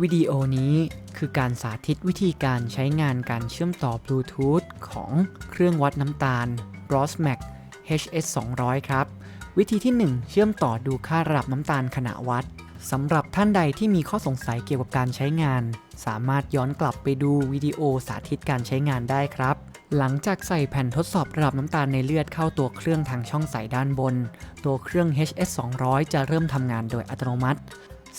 วิดีโอนี้คือการสาธิตวิธีการใช้งานการเชื่อมต่อบลูทูธของเครื่องวัดน้ำตาล Rosmax HS 200 ครับ วิธีที่ 1 เชื่อมต่อดูค่าระดับน้ำตาลขณะวัดสำหรับท่านใดที่มีข้อสงสัยเกี่ยวกับการใช้งาน สามารถย้อนกลับไปดูวิดีโอสาธิตการใช้งานได้ครับ หลังจากใส่แผ่นทดสอบระดับน้ำตาลในเลือดเข้าตัวเครื่องทางช่องใส่ด้านบน ตัวเครื่อง HS 200 จะเริ่มทำงานโดยอัตโนมัติ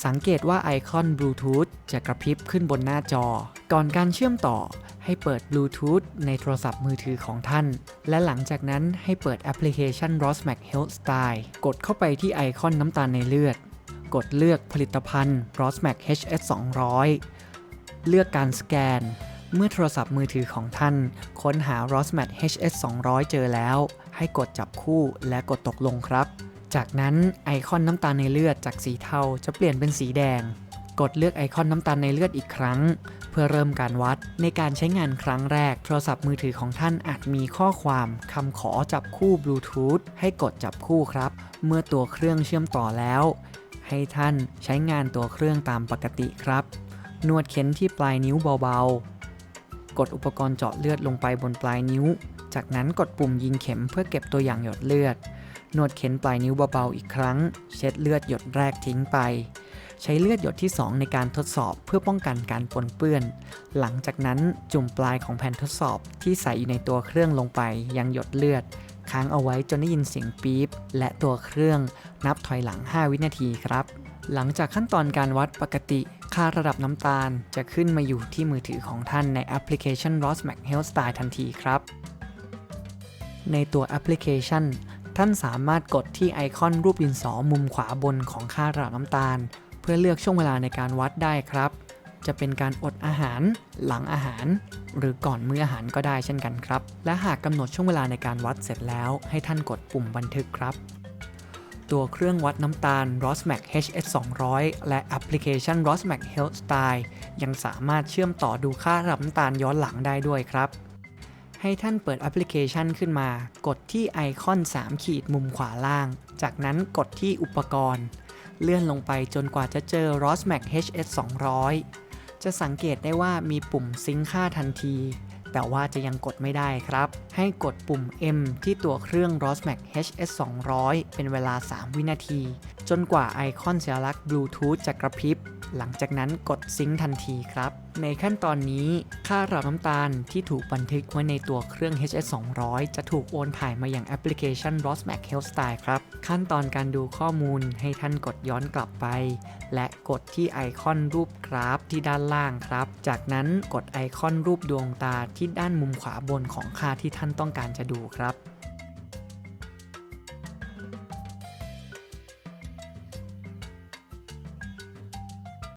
สังเกตว่าไอคอนบลูทูธจะกระพริบขึ้นบนหน้าจอ ก่อนการเชื่อมต่อให้เปิดบลูทูธในโทรศัพท์มือถือของท่าน และหลังจากนั้นให้เปิดแอปพลิเคชัน Rosmax Health Style กดเข้าไปที่ไอคอนน้ำตาลในเลือด กดเลือกผลิตภัณฑ์ Rosmax HS 200 เลือกการสแกน เมื่อโทรศัพท์มือถือของท่าน ค้นหา Rosmax HS 200 เจอแล้ว ให้กดจับคู่และกดตกลงครับ จากนั้นไอคอนน้ำตาลในเลือดจากสีเทาจะเปลี่ยนเป็นสีแดง กดเลือกไอคอนน้ำตาลในเลือดอีกครั้ง เพื่อเริ่มการวัดในการใช้งานครั้งแรก โทรศัพท์มือถือของท่านอาจมีข้อความคำขอจับคู่บลูทูธให้กดจับคู่ครับ เมื่อตัวเครื่องเชื่อมต่อแล้ว ให้ท่านใช้งานตัวเครื่องตามปกติครับ นวดเข็นที่ปลายนิ้วเบาๆ กดอุปกรณ์เจาะเลือดลงไปบนปลายนิ้ว จากนั้นกดปุ่มยิงเข็มเพื่อเก็บตัวอย่างหยดเลือด นวดเข็นปลายนิ้วเบาๆอีกครั้ง เช็ดเลือดหยดแรกทิ้งไป ใช้เลือดหยดที่ 2 ในการทดสอบเพื่อป้องกันการปนเปื้อน หลังจากนั้นจุ่มปลายของแผ่นทดสอบที่ใส่อยู่ในตัวเครื่องลงไปยังหยดเลือด ค้างเอาไว้จนได้ยินเสียงปี๊บและตัวเครื่องนับถอยหลัง 5 วินาทีครับหลังจากขั้นตอนการวัดปกติ ค่าระดับน้ำตาลจะขึ้นมาอยู่ที่มือถือของท่านในแอปพลิเคชัน Rosmax Health Style ทันทีครับ ในตัวแอปพลิเคชัน ท่านสามารถกดที่ไอคอนรูปดินสอมุมขวาบนของค่าระดับน้ำตาล เพื่อเลือกช่วงเวลาในการวัดได้ครับ จะเป็นการอดอาหาร หลังอาหาร หรือก่อนมื้ออาหารก็ได้เช่นกันครับ และหากกำหนดช่วงเวลาในการวัดเสร็จแล้ว ให้ท่านกดปุ่มบันทึกครับ ตัวเครื่องวัดน้ำตาล Rosmax HS 200และแอปพลิเคชัน Rosmax Health Style ยังสามารถเชื่อมต่อดูค่าระดับน้ำตาลย้อนหลังได้ด้วยครับ ให้ท่านเปิดแอปพลิเคชันขึ้นมา กดที่ไอคอน 3 ขีดมุมขวาล่าง จากนั้นกดที่อุปกรณ์ เลื่อนลงไปจนกว่าจะเจอ ROSMAC HS 200จะสังเกตได้ว่ามีปุ่มซิงค์ค่าทันที แต่ว่าจะยังกดไม่ได้ครับ ให้กดปุ่ม M ที่ตัวเครื่อง Rosmax HS 200เป็นเวลา 3 วินาที จนกว่าไอคอนสัญลักษณ์บลูทูธจะกระพริบ หลังจากนั้นกดซิงค์ทันทีครับ ในขั้นตอนนี้ค่าระดับน้ำตาลที่ถูกบันทึกไว้ในตัวเครื่อง HS 200จะถูกโอนถ่ายมาอย่างแอปพลิเคชัน Rosmax Health Style ครับ ขั้นตอนการดูข้อมูลให้ท่านกดย้อนกลับไป และกดที่ไอคอนรูปกราฟที่ด้านล่างครับ จากนั้นกดไอคอนรูปดวงตาทีที่ด้านมุมขวาบนของค่าที่ท่านต้องการจะดูครับ